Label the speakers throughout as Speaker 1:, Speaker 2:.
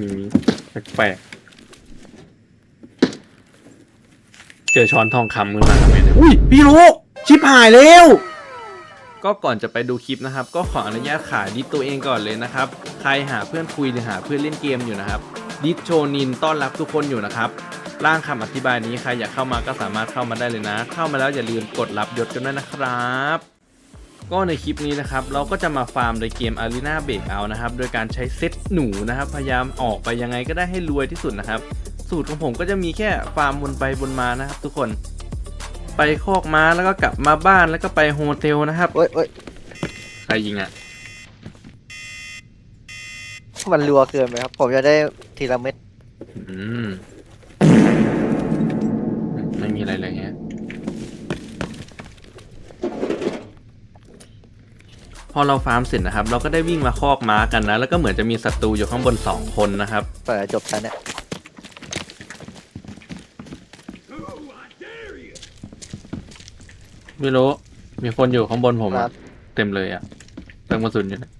Speaker 1: มีแปลกๆเจอช้อนทองคำขึ้นมาทำไงเนี่ยอุ้ยพี่รู้ชิบหายแล้ว ก็ก่อนจะไปดูคลิปนะครับ ก็ขออนุญาตขายดิสตัวเองก่อนเลยนะครับ ใครหาเพื่อนคุยหรือหาเพื่อนเล่นเกมอยู่นะครับ ดิสโชนินต้อนรับทุกคนอยู่นะครับร่างคำอธิบายนี้ใครอยากเข้ามาก็สามารถเข้ามาได้เลยนะ เข้ามาแล้วอย่าลืมกดรับยศกันด้วยนะครับ ก็ในคลิปนี้นะครับ เราก็จะมาฟาร์มในเกม Arena Breakout นะครับ โดยการใช้เซตหนูนะครับ พยายามออกไปยังไงก็ได้ให้รวยที่สุดนะครับ สูตรของผมก็จะมีแค่ฟาร์มบนไปบนมานะครับ ทุกคนไปคอกม้าแล้วก็กลับมาบ้านแล้วก็ไปโฮเทลนะครับ
Speaker 2: โอ้ยโอ้ย
Speaker 1: ใครยิงอะ
Speaker 2: มันรัวเกินไปครับ ผมจะได้ทีละเม็ด
Speaker 1: อืมไม่มีอะไรเลยเงี้ พอเราฟาร์มเสร็จนะครับเราก็ได้วิ่งมาคอกม้ากันนะ แล้วก็เหมือนจะมีศัตรูอยู่ข้างบนสองคนนะครับ
Speaker 2: เปิดจบกันเนี่ย
Speaker 1: ไม่รู้ มีคนอยู่ข้างบนผม
Speaker 2: ครั
Speaker 1: อะ
Speaker 2: บ
Speaker 1: เต็มเลยอะเติมกระสุนอยู่นะ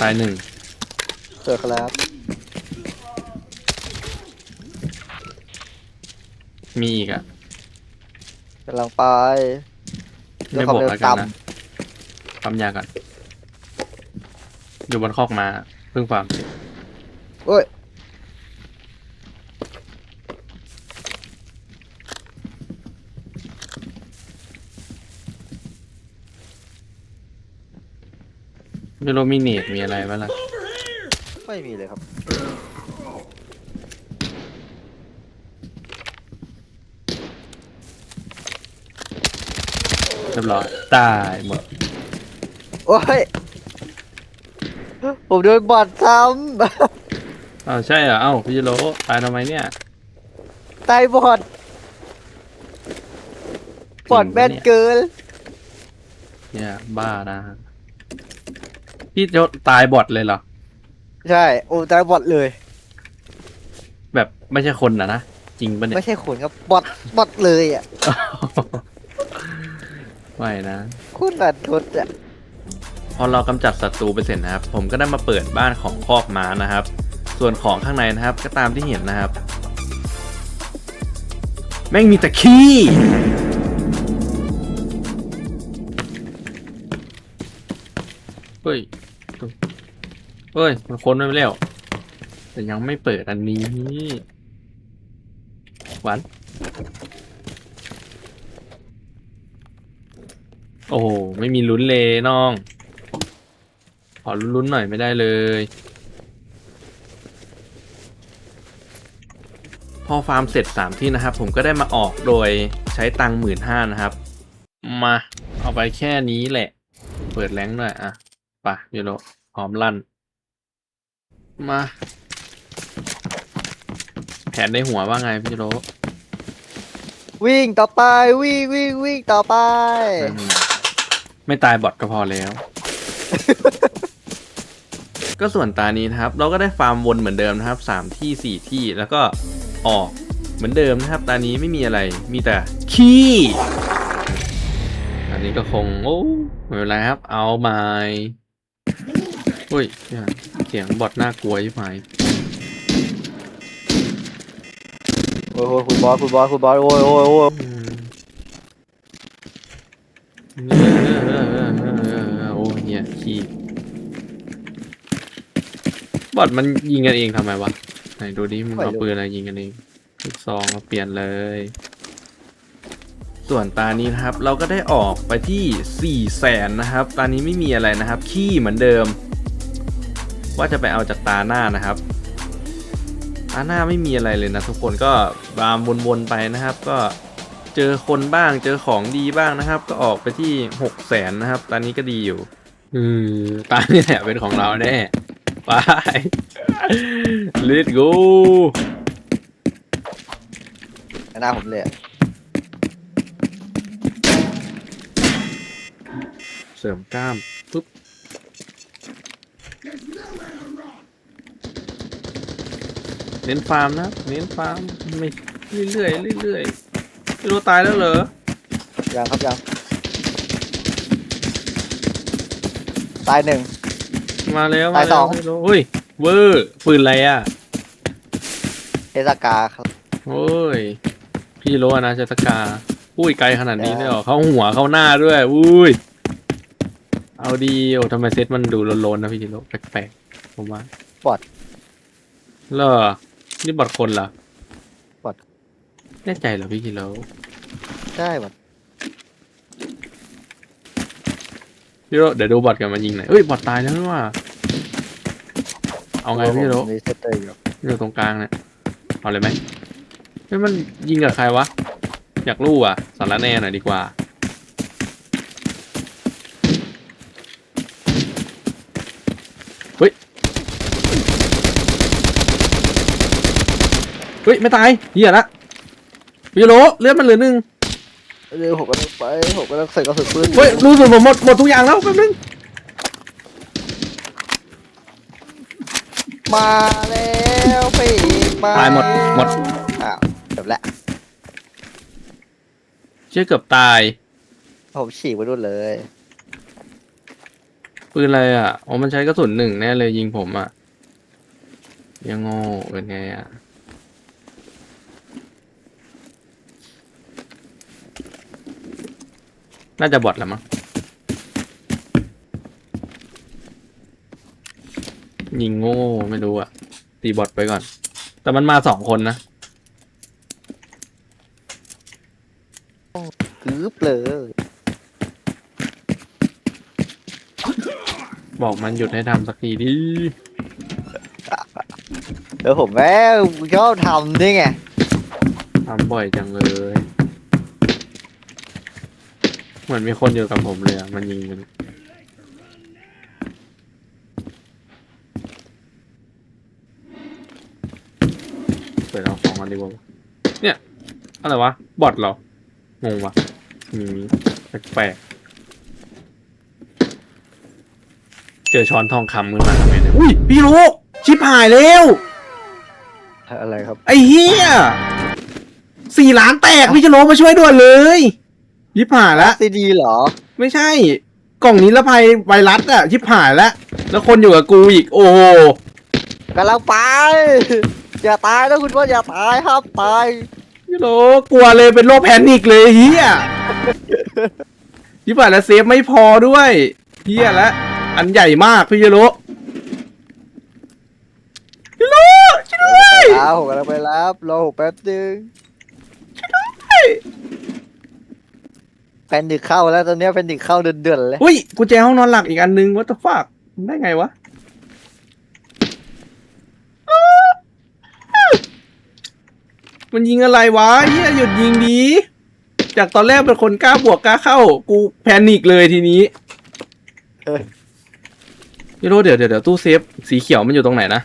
Speaker 1: ตายหนึ่ง
Speaker 2: เปิดครับ
Speaker 1: มีอีกอะ
Speaker 2: กำลังไป
Speaker 1: ไม่บอกแล้วกันนะความยากันอยู่บนคอกม้าเพิ่งฟาร์มเสร็จ
Speaker 2: โอ้ย
Speaker 1: ไม่รู้มีเนตมีอะไรบ้างล่ะ
Speaker 2: ไม่มีเลยครับ
Speaker 1: เรียบร้อยตายหมด
Speaker 2: โอ้ย ผมโดนบอดซ้
Speaker 1: อ้าวใช่เหรอเอ้าพี่โรตายทำไมเนี่ยำ
Speaker 2: ตายบอดบอดแม่นเกิน
Speaker 1: เนี่ยบ้านะพี่โจตายบอดเลยเหรอ
Speaker 2: ใช่ โอ้ตายบอดเลย
Speaker 1: แบบไม่ใช่คนนะนะ จริงปะเนี่ย
Speaker 2: ไม่ใช่ขนครับบอดบอดเลยอะ
Speaker 1: ไม่นะ
Speaker 2: คุณอัดทดอะ
Speaker 1: พอเรากำจัดศัตรูไปเสร็จนะครับ ผมก็ได้มาเปิดบ้านของคอกม้านะครับ ส่วนของข้างในนะครับก็ตามที่เห็นนะครับ แม่งมีแต่ขี้เฮ้ยเฮ้ย มันค้นไว้แล้ว แต่ยังไม่เปิดอันนี้หวาน โอ้โหไม่มีลุ้นเลยน้อง ขอลุ้นๆหน่อยไม่ได้เลยพอฟาร์มเสร็จสามที่นะครับ ผมก็ได้มาออกโดยใช้ตังหมื่นห้านะครับ มา เอาไปแค่นี้แหละ เปิดแรงค์หน่อยอะไปะยูโรพร้อมลั่น มา แผนในหัวว่าไงพี่โร
Speaker 2: วิ่งต่อไปวิ่งวิ่งวิ่งต่อไป
Speaker 1: อืม ไม่ตายบอทก็พอแล้ว ก็ส่วนตานี้นะครับ เราก็ได้ฟาร์มวนเหมือนเดิมนะครับสามที่สี่ที่แล้วก็ออกเหมือนเดิมนะครับ ตานี้ไม่มีอะไรมีแต่ขี้อันนี้ก็คงโอ้ไม่เป็นไรครับ เอาใหม่อุ้ยเสียงบอทน่ากลัวใช่ไหม
Speaker 2: โอ้ยโอ้ยคุณบอสคุณบอสคุณบอสโอ้ยโอ้ยโอ้ย
Speaker 1: บอทมันยิงกันเองทำไมวะ ไหนดูดิมันเอาปืนอะไรยิงกันเองลูกซองมาเปลี่ยนเลย ส่วนตานี้นะครับ เราก็ได้ออกไปที่4ี่แสนนะครับ ตานี้ไม่มีอะไรนะครับ ขี้เหมือนเดิม ว่าจะไปเอาจากตาหน้านะครับ ตาหน้าไม่มีอะไรเลยนะทุกคนก็บามวนๆไปนะครับ ก็เจอคนบ้างเจอของดีบ้างนะครับ ก็ออกไปที่หกแสนนะครับ ตอนนี้ก็ดีอยู่ อืมตานี่แหละเป็นของเราแน่ ไป let's go
Speaker 2: หน้าผมเลยอะ
Speaker 1: เสริมกล้ามปุ๊บเน้นฟาร์มนะ เน้นฟาร์มไม่เรื่อยๆเรื่อยๆไม่รู้ตายแล้วเหรอ
Speaker 2: ยังครับยังตายหนึ่ง
Speaker 1: มาแล้วมา
Speaker 2: ตายส
Speaker 1: แล้
Speaker 2: อ
Speaker 1: ว
Speaker 2: ง
Speaker 1: พี่โลเฮ้ยเวอร์ปืนอะไรอะ
Speaker 2: เทศกาครับ
Speaker 1: โอ้ยพี่โลนะเจตกาอุ้ยไกลขนาดนี้เลยเหรอเข้าหัวเข้าหน้าด้วยอุ้ยเอาดีโอ้ทำไมเซตมันดูโลนๆนะพี่โลแปลกๆผมว่า
Speaker 2: บอด
Speaker 1: เหรอนี่บอดคนเหรอ บ
Speaker 2: อท
Speaker 1: แน่ใจเหรอพี่กิโล
Speaker 2: ได้หมด
Speaker 1: พี่โลเดี๋ยวดูบอดกันมายิงหน่อยเอ้ยบอดตายแล้วนี่ว่า เอาไงพี่โล
Speaker 2: มีเซตเตอร์อยู่
Speaker 1: อยู่ตรงกลางเนี่ยเอาเลยไหมเฮ้ยมันยิงกับใครวะ อยากรู้อะสารแหน่หน่อยดีกว่า เฮ้ย เฮ้ย ไม่ตายเหี้ยละพี่โลเลือดมันเหลือหนึ่ง
Speaker 2: เดี๋ยวผมก็ต้องไปผมก็ต้องใส่กระสุนปืน
Speaker 1: เฮ้ยรู้สึกผมหมดหมดทุกอย่างแล้วแป๊บนึง
Speaker 2: มาแล้วปีกมา
Speaker 1: ตายหมดหมด
Speaker 2: อ้าวจบแล้ว
Speaker 1: เชื่อเกือบตาย
Speaker 2: ผมฉีกไปนู่นเลย
Speaker 1: ปืนอะไรอะ อ๋อ มันใช้กระสุนหนึ่งแน่เลยยิงผมอะ ยังโง่เป็นไงอะ น่าจะบอดแหละมั้งยิงโง่ไม่รู้อะตีบอดไปก่อน แต่มันมาสองคนนะ
Speaker 2: กึ๊บเลย
Speaker 1: บอกมันหยุดให้ทำสักทีดิ
Speaker 2: เดี๋ยวผมแม่งชอบทำนี่ไง
Speaker 1: ทำบ่อยจังเลย เหมือนมีคนอยู่กับผมเลยอะ มันยิงมันเปิดเอาของกันดีกว่าเนี่ย อะไรวะ บอทเหรอ งงวะมีแปลกๆเจอช้อนทองคำมือมาทำไมเนี่ยอุ้ย พี่ลูกชิบหายแล้ว
Speaker 2: อะไรครับ
Speaker 1: ไอ้เฮียสี่ล้านแตก พี่จะโลมาช่วยด่วนเลย ชิบหายแล้ว
Speaker 2: ซีดีเหรอ
Speaker 1: ไม่ใช่ กล่องนิรภัยไวรัสอะชิบหายแล้ว แล้วคนอยู่กับกูอีก โอ้โห
Speaker 2: กำลังไป อย่าตายนะคุณว่าอย่าตายห้ามตาย
Speaker 1: พี่โลกลัวเลยเป็นโรคแพนิคเลยเฮียชิบหายแล้วเซฟไม่พอด้วยเฮียแล้วอันใหญ่มากพี่จะโลพี่โลช่วยด้วย
Speaker 2: แล้วผมกำลังไปรับรอผมแป๊บนึง แฟนดิกเข้าแล้วตอนเนี้ยแฟนดิกเข้าเดือนๆเลย
Speaker 1: อุ้ยกุญแจห้องนอนหลักอีกอันนึงวัตถุฟากได้ไงวะ มันยิงอะไรวะเฮียหยุดยิงดี จากตอนแรกเป็นคนกล้าบวกกล้าเข้า กูแพนิคเลยทีนี้
Speaker 2: เอ้ย
Speaker 1: พี่โรเดี๋ยวเดี๋ยวเดี๋ยวตู้เซฟสีเขียวมันอยู่ตรงไหนนะ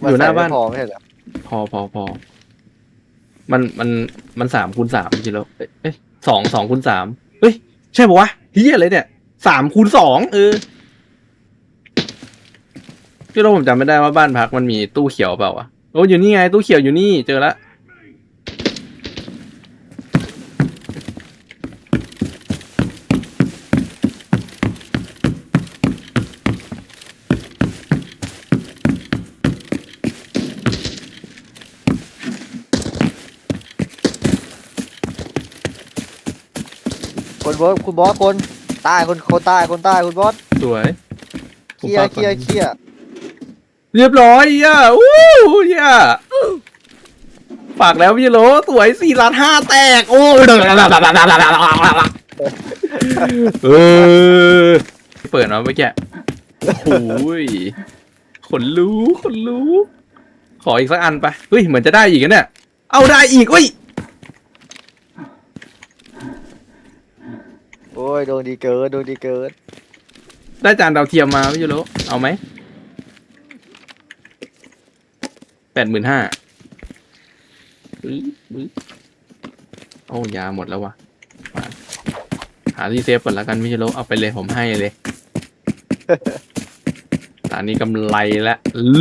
Speaker 1: อยู่หน้าบ้าน
Speaker 2: มัใส่ไม่พอไม่ใช่เหรอ
Speaker 1: พอพอพอ มันมันมันสามคูณสามจริงแล้วเอ้ยสองสองคูณสามเฮ้ย ใช่ปะวะเฮียอะไรเนี่ยสามคูณสองเออที่เราผมจำไม่ได้ว่าบ้านพักมันมีตู้เขียวเปล่าวะโอ้อยู่นี่ไงตู้เขียวอยู่นี่เจอละ
Speaker 2: คนบอสคุณบอสคนใต้คนคนใต้คนใต้คุณบอส
Speaker 1: สวย
Speaker 2: เคลียร์เคลียร์เคลียร์
Speaker 1: เรียบร้อยอะอู้ย่าฝากแล้วพี่โรสวยสี่ล้านห้าแตก โอ้ยเออเปิดมาเมื่อกี้โอ้ยขนลุกขนลุกขออีกสักอันไปเฮ้ยเหมือนจะได้อีกนะเนี่ย เอาได้อีกเฮ้ย
Speaker 2: อ้ยโดนดีเกินโดนดีเกิน
Speaker 1: ได้จานดาวเทียมมาพี่โรเอาไหมแปดหมื่นห้าโอ้ยาหมดแล้ววะมาหาที่เซฟก่อนแล้วกันพี่โรเอาไปเลยผมให้เลยตอนนี้กำไรแล้ว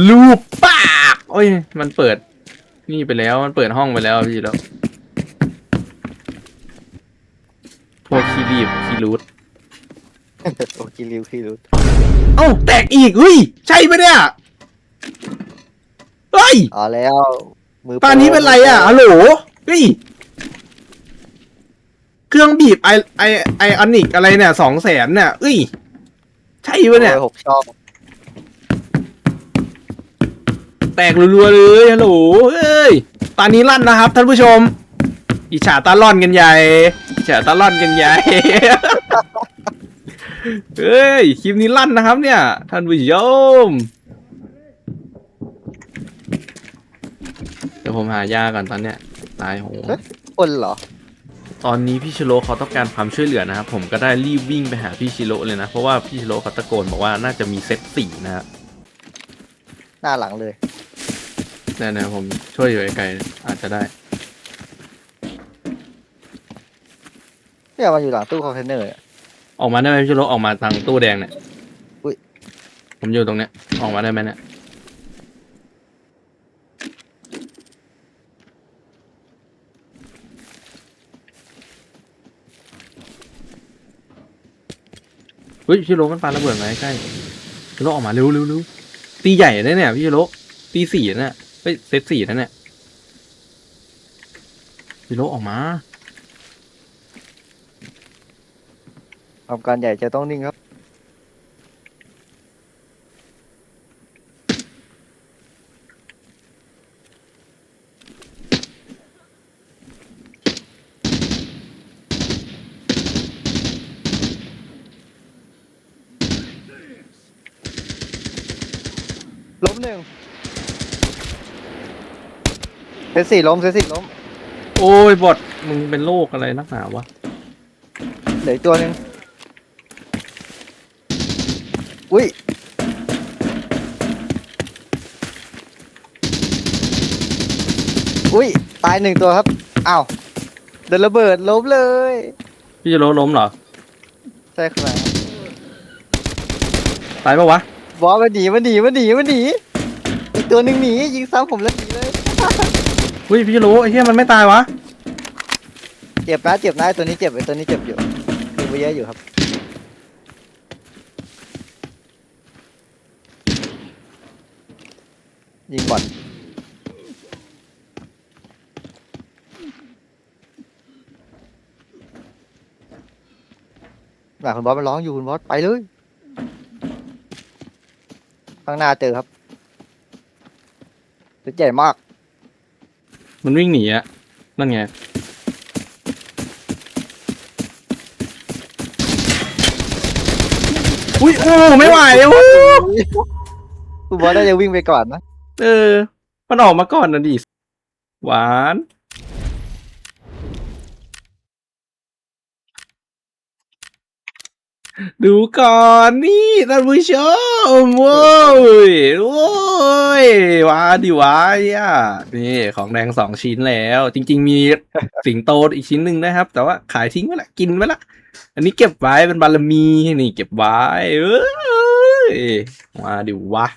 Speaker 1: ลูบปากโอ้ย มันเปิด นี่ไปแล้วมันเปิดห้องไปแล้วพี่โร พวกคีรีบคีรูด
Speaker 2: โอเคริวคิริว
Speaker 1: เอ้าแตกอีกเฮ้ยใช่ปะเนี่ยเฮ้ย
Speaker 2: เอาแล้ว มือ
Speaker 1: ป่านนี้เป็นไรอะฮัลโหลเฮ้ยเครื่องบีบไอไอไอออนิกอะไรเนี่ยสองแสนเนี่ยเอ้ยใช่ปะเนี่ย
Speaker 2: โอ้หกช่อง
Speaker 1: แตกรัวๆเลยฮัลโหลเอ้ย ตอนนี้ลั่นนะครับท่านผู้ชม อิจฉาตาล่อนกันใหญ่อิจฉาตาล่อนกันใหญ่ เฮ้ย คลิปนี้ลั่นนะครับเนี่ย ท่านผู้ชมเดี๋ยวผมหายาก่อนตอนเนี้ยตายโหง
Speaker 2: คนเหรอ
Speaker 1: ตอนนี้พี่ชิโร่เขาต้องการความช่วยเหลือนะครับ ผมก็ได้รีบวิ่งไปหาพี่ชิโร่เลยนะ เพราะว่าพี่ชิโร่เขาตะโกนบอกว่าน่าจะมีเซตสี่นะครับ
Speaker 2: หน้าหลังเลย
Speaker 1: เนี่ยนะผมช่วยอยู่ไกลๆอาจจะได้
Speaker 2: เนี่ยมันอยู่หลังตู้คอนเทนเนอร์เนี่ย
Speaker 1: ออกมาได้ไหมพี่ชิโร่ออกมาทางตู้แดงเนี่ย
Speaker 2: อุ๊ย
Speaker 1: ผมอยู่ตรงเนี้ย ออกมาได้ไหมเนี่ย เฮ้ยพี่ชิโร่มันปาระเบิดมาใกล้ๆพี่ชิโร่ออกมาเร็วเร็วเร็วตีใหญ่นะเนี่ยพี่ชิโร่ตีสี่นะเนี่ยเฮ้ยเซตสี่นะเนี่ยพี่ชิโร่ออกมา
Speaker 2: ทำการใหญ่จะต้องนิ่งครับ ล้มหนึ่งเซตสี่ล้มเซตสี่ล้ม
Speaker 1: โอ้ยบอดมึงเป็นโรคอะไรนักหนาวะ
Speaker 2: เหลืออีกตัวหนึ่ง อุ้ยอุ้ยตายหนึ่งตัวครับอ้าวเดินระเบิดล้มเลย
Speaker 1: พี่จะโลล้มเหรอ
Speaker 2: ใช่ครับ
Speaker 1: ตายปะวะ
Speaker 2: บอสมันหนีมันหนีมันหนีมันหนีอีกตัวหนึ่งหนียิงซ้ำผมแล้วหนีเลย
Speaker 1: เฮ้ยพี่จะโลไอ้เหี้ยมันไม่ตายวะ
Speaker 2: เจ็บนะเจ็บนะไอ้ตัวนี้เจ็บไอ้ตัวนี้เจ็บอยู่ยิงไปเยอะอยู่ครับ ยิงบอลหลังคุณบอสมันร้องอยู่คุณบอสไปเลยข้างหน้าเจอครับตัวใหญ่มาก
Speaker 1: มันวิ่งหนีอะนั่นไง อุ้ยโอ้ไม่ไหวโอ้
Speaker 2: คุณบอสน่าจะวิ่งไปก่อนนะ
Speaker 1: เออ มันออกมาก่อนนะดิ หวาน ดูก่อนนี่ท่านผู้ชมโว้ยโว้ยว้าดิว้าอะนี่ของแดงสองชิ้นแล้ว จริง ๆ มีสิงโตอีกชิ้นหนึ่งนะครับ แต่ว่าขายทิ้งไปละกินไปละ อันนี้เก็บไว้เป็นบารมีนี่เก็บไว้เอ้ยมาดิวะ